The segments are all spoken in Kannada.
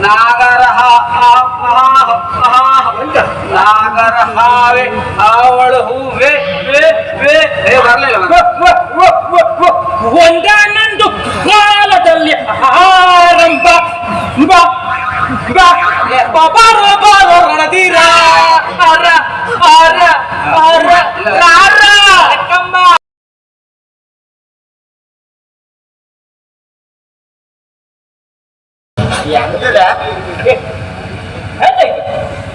ನಾಗರ ಹಾ- ಹಾ- ಹಾ- ಹಾ- ನಾಗರ ಹಾವೆ ಅವಳು ಹೂವೆ ವೇ ವೇ ಏ ಬರ್ಲಿಲ್ಲ ಮತ್ತೆ. ಒಂದಾನೊಂದು ಕಾಲದಲ್ಲಿ ಆರಂಭ ಬಾ ಬಾ ಬಾರೋ ಬಾರೋ ರಣಧೀರ ಅರ ಅರ ಅರ ಎಂತದ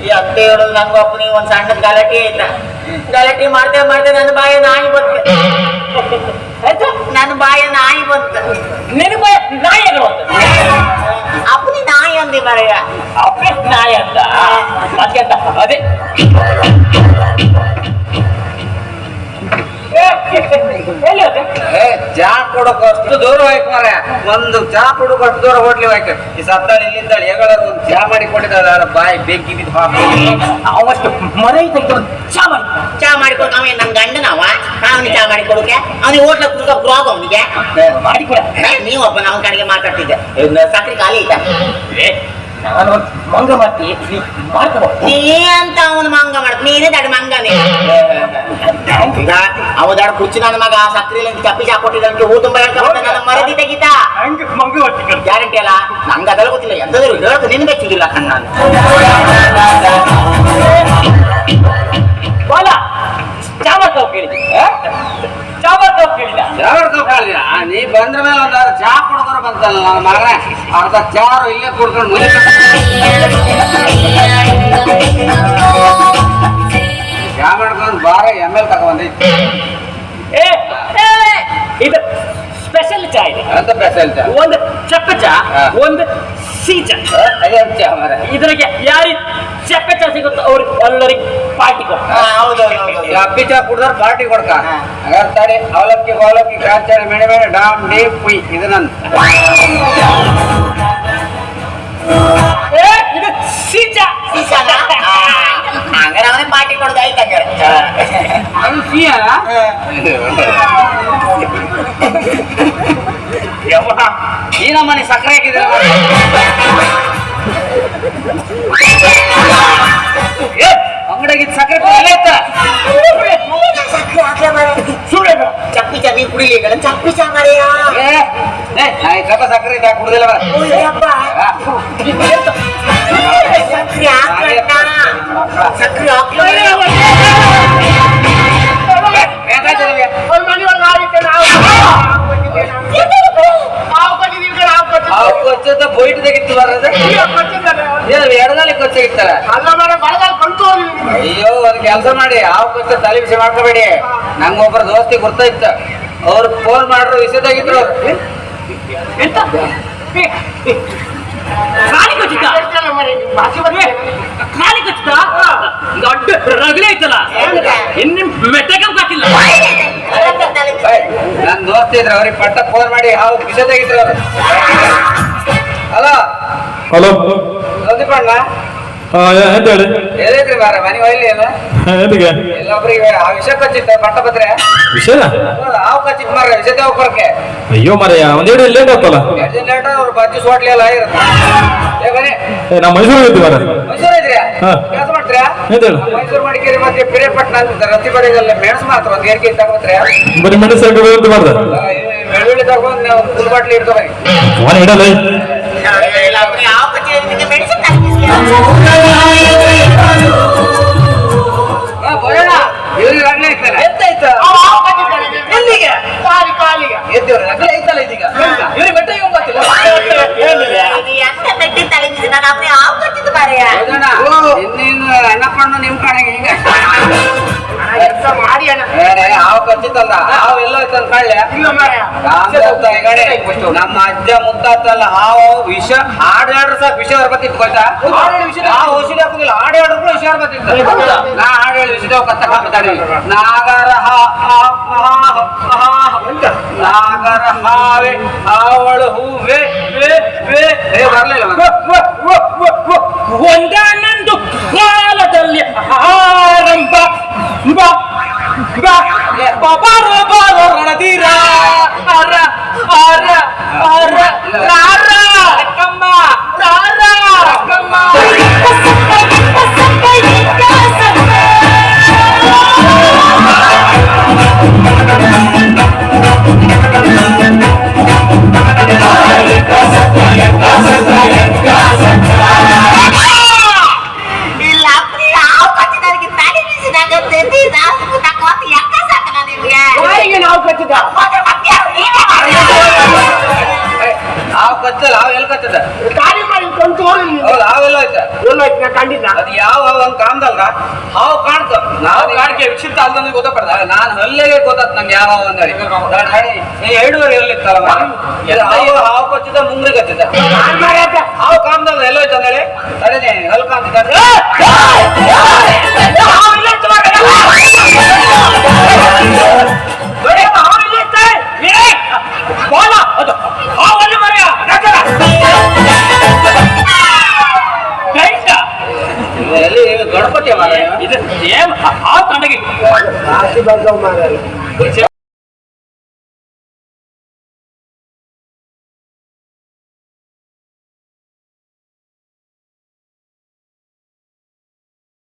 ಈ ಅತ್ತೆ ಹೇಳೋದು ನಂಗೆ ಒಬ್ಬನಿ ಒಂದ್ ಸಣ್ಣ ಗಲಾಟೆ ಐತ ಗಲಾಟಿ ಮಾಡ್ತೆ ಮಾಡ್ತೆ ನನ್ನ ಬಾಯ ನಾಯಿ ಬಂತ. ನನ್ನ ಬಾಯ ನಾಯಿ ಬಂತ. ಬಾಯ ನಾಯಿ ಅಂತ ಅಪ್ಪನಿ ನಾಯಿ ಅಂದಿ ಮರೆಯ. ಅಪ್ಪೆ ನಾಯಿ ಅಂತ? ಮತ್ತೆ ಅದೇ. ಎಲ್ಲಿ ಹೋದೆ? ಚಾ ಕೊಡೋಕೆ ಅಷ್ಟು ದೂರ ಹೋಯ್ತು ಒಂದು ಚಾ ಕೊಡೋಕೆ ಅಷ್ಟು ದೂರ ಹೋಟ್ಲಿ ಹೋಯ್ತು ಈ ಸತ್ತಾಳ ಇಲ್ಲಿಂದ ಹೇಗಾದ್ರು ಒಂದು ಚಾ ಮಾಡಿ ಕೊಟ್ಟಿದ್ದಾಳೆ ಬಾಯಿ ಬೆಂಕಿ ಬಿದ್ದು ಹಾಕಿ ಅವಷ್ಟು ಮನೆ ತೆಗೆದು ಚಾ ಮಾಡಿ. ಚಾ ಮಾಡಿಕೊಡ್ ಅವ ನಮ್ ಗಂಡನವ. ಅವನಿಗೆ ಚಾ ಮಾಡಿ ಕೊಡುಕೆ ಅವನಿಗೆ ಹೋಟ್ಲ ಕುಡ್ಕ ಬ್ರಾಗ್ ಅವನಿಗೆ. ಮಾಡಿ ಕೊಡ ನೀವು ಒಬ್ಬ ಅವನ ಕಡೆಗೆ ಮಾತಾಡ್ತಿದ್ದೆ. ಸಕ್ರೆ ಖಾಲಿ ಐತ? ಮಂಗ ಮಾಡ್ತಿ ಮಾಡ್ಕೋಬಹುದು ನೀ ಅಂತ ಅವನ ಮಂಗ ಮಾಡ ನೀನೇ ದಡ ಮಂಗನೇ ಈಗ ಅವ ದಡ ಕುಚ್ಚಿ ನನ್ನ ಮಗ ಸಕ್ರೆ ಚಪ್ಪಿ ಚಾ ಕೊಟ್ಟಿದ್ದಂತೆ ಹೂ ತುಂಬ ಹೇಳ್ಕೊಂಡ ನನ್ನ ಮರದಿ ತೆಗಿತ ಹಂಗೆ ಮಂಗ ಮಾಡ್ತಿ ಗ್ಯಾರಂಟಿ ಅಲ್ಲ ನಂಗೆ ಅದೆಲ್ಲ ಗೊತ್ತಿಲ್ಲ ಎಂತದ್ರು ಹೇಳೋದು ನಿನ್ ಬೆಚ್ಚಿಗಿಲ್ಲ ಕಣ್ಣ ಬಾಲ ಚಾ ಮಾಡ್ತಾವ್ ಕೇಳಿದ ಚಾ ಮಾಡ್ತಾವ್ ಕೇಳಿದ ಕಾಳಿಯ ನೀ ಬಂದ್ರ ಮೇಲೆ ಒಂದು ಅರ್ಧ ಚಾ ಕುಡಿದ್ರು ಬಂತಲ್ಲ ನನ್ನ ಮಗನೇ ಅರ್ಧ ಚಾರು ಇಲ್ಲೇ ಕುಡ್ಕೊಂಡು ಚಾ ಮಾಡ್ಕೊಂಡು ಬಾರ ಎಂ ಎಲ್ ತಗೊಂಡೈತಿ ಏ ಏ, ಇದು ಸ್ಪೆಷಲ್ ಚಾ ಇದೆ. ಅಂತ ಸ್ಪೆಷಲ್ ಚಾ? ಒಂದು ಚಪ್ಪ ಚಾ. ಒಂದು ಸಿಹಿ ಚಾ. ಇದ್ರಿಗೆ ಯಾರಿಗೆ ಚಪ್ಪ ಚಾ ಸಿಗುತ್ತೋ ಅವ್ರಿಗೆ ಎಲ್ಲರಿಗೆ ಪಾರ್ಟಿ ಕೊಡ್ತಾರೆ. ಹೌದು ಅಪ್ಪಿ ಚಾ ಕುಡ್ದಾರ ಪಾರ್ಟಿ ಕೊಡ್ಕ ಹಾ. ಹಾಗಾದ್ರೆ ತಡಿ ಅವಲಕ್ಕಿ ಅವಲಕ್ಕಿ ಕಾಚಾರ ಮೇಣೆ ಮೇಣೆ ಡಾಮ್ ಡೀ ಪುಯ್ ಇದು ನನ್ ಏ ಇದು ಸಿಹಿ ಚಾ ಹಂಗಾರೆ ಅವನೇ ಪಾರ್ಟಿ ಕೊಡೋದು ಆಯ್ತು ಹಂಗಾರೆ ಅದು ಸಿಹಿಯ ಯವ್ವ. ಈ ನಮ್ಮನೆ ಸಕ್ಕರೆ ಹಾಕಿದ್ರೆ ಏ, लगेच साखर चापीच्या मी पुढे गेला चापीच्या मारे नाही चापा साखर त्या कुठे दिला बरं साखरी आकलं ಕೆಲಸ ಮಾಡಿ ಯಾವ ಕಷ್ಟ ತಲೆ ಬಿಸಿ ಮಾಡ್ಕೋಬೇಡಿ. ನಂಗೊಬ್ಬರ ದೋಸ್ತಿ ಗುರ್ತಾಯ್ತ ಅವ್ರು ಫೋನ್ ಮಾಡ್ರು ವಿಷಯದಾಗಿದ್ರು ದೊಡ್ಡ ರಗಳೆ ಐತಲ್ಲ? ಇನ್ನು ಮೆಟ್ಟಗೆ ಕಾಕಿಲ್ಲ. ನನ್ ದೋಸ್ತಿ ಇದ್ರು ಅವ್ರಿಗೆ ಪಟ್ಟ ಫೋನ್ ಮಾಡಿ ಯಾವ ವಿಷಯದಾಗಿದ್ರು ಅವ್ರು. ಹಲೋ? ಹಲೋ. ಸಂದೀಪಣ್ಣ ಎಂತ ಹೇಳಿ? ಎಲ್ಲಿದ್ರಿ ಮಾರ ಮನೆ ಒಯ್ಲಿ ಏನು ಎಂತಿಗೆ ಎಲ್ಲೊಬ್ರಿಗೆ ಆ ವಿಷಯ ಕಚ್ಚಿತ್ತ ಹಾವು ಕಚ್ಚಿತ್ ಮಾರ ಅಯ್ಯೋ ಮರ ಒಂದೆರಡು ಲೇಟ್ ಆಗ್ತಲ್ಲ ಎರಡು ಲೇಟ್ ಅವ್ರು ಆಗಿರುತ್ತೆ. ನಾ ಮೈಸೂರು ಹೋಗ್ತೀವಿ ಮರ ಮೈಸೂರು ಇದ್ರ್ಯಾ ಹಾ. ಕೆಲಸ ಮಾಡ್ತೀರಾ? ಮೈಸೂರು ಮಡಿಕೇರಿ ಮತ್ತೆ ಪಿರಿಯಪಟ್ಟಣ ಅಂತ ಬಡಿಗೆಲ್ಲ ಮೆಣಸು ಮಾತ್ರ ಒಂದ್ ಏರಿಕೆ ತಗೋತ್ರ್ಯಾ ಬರೀ ಮೆಣಸು ಹಾಕಿ ಅಂತ ಮಾಡ್ದ ಬೆಳ್ಳುಳ್ಳಿ ತಗೊಂಡು ನೀವು ಫುಲ್ ಬಾಟ್ಲಿ ಫೋನ್ ಇಡಲ್ಲ. ಯಾವ ಹಾ, ಬರೋಣ ಇವ್ರಿಗೆ ರಗಳೆ ಐತಲ್ಲ ಎಲ್ಲಿಗೆ ಎದ್ದೇವ್ರೆ ರಗಳೆ ಐತಲ್ಲ ಇದೀಗ ಇವ್ರಿಗೆ ಬೆಟ್ಟ ಇವ್ ಗೊತ್ತಿಲ್ಲ ಎಂತ ಮೆಟ್ಟಿ ತಲೆ ಬಿಸಿ ನಾನು ಅವನೇ ಯಾವ ಕಚ್ಚಿದ್ದು ಮಾರೆಯ ಹೌದಣ್ಣ ಇನ್ನೇನು ಅಣ್ಣಪ್ಪಣ್ಣ ನಿಮ್ ಕಡೆಗೆ ಹಿಂಗ ಏ, ಹಾವು ಕಚ್ಚಿತ್ತಲ್ಲ ಹಾವು ಎಲ್ಲೋ ಐತಂತ ಕಾಳ್ಯ ನಮ್ಮ ಅಜ್ಜ ಮುತ್ತಾತಲ್ಲ ಹಾವು ವಿಷ ಹಾಡಾಡ್ರ ಹಾಡ್ರ ವಿಷ ಬರ್ಬತ್ತಿತ್ತು ಗೊತ್ತಾ? ಹಾವು ಔಷಧಿ ಹಾಕುದಿಲ್ಲ ಹಾಡಾಡ್ರು ಕೂಡ ವಿಷ ಬರ್ಬತ್ತಿತ್ತು ನಾ ಹಾಡು ವಿಷದ ಕತ್ತ ಹಾಕ್ತಾನೆ ನಾಗರ ಹಾ- ನಾಗರ ಹಾವೆ ಅವಳು ಹಾವು ಕಾಣ್ತು. ನಾವು ಕಾಣಿಕೆ ವಿಕ್ಷಿಪ್ತ ಅಲ್ದಂದ್ರೆ ಗೊತ್ತಾಗ್ತದ. ನಾನು ಹಲ್ಲೆಗೆ ಗೊತ್ತಾತ್ ನಂಗೆ ಯಾವ ಅಂದ್ರೆ. ಎರಡೂವರೆ ಎಲ್ಲಿತ್ತಲ್ಲ ಹಾವು ಹಾವು ಕಚ್ಚಿದ ಮುಂಗ್ರಿ ಕಚ್ಚಿದ ಹಾವು ಕಾಮ್ದಲ್ಲ ಎಲ್ಲೋಯ್ತು ಅಂದೇಳಿ ಅದೇ ಅಲ್ಲಿ ಕಾಣ್ತಿದ್ದ Marcos Marel.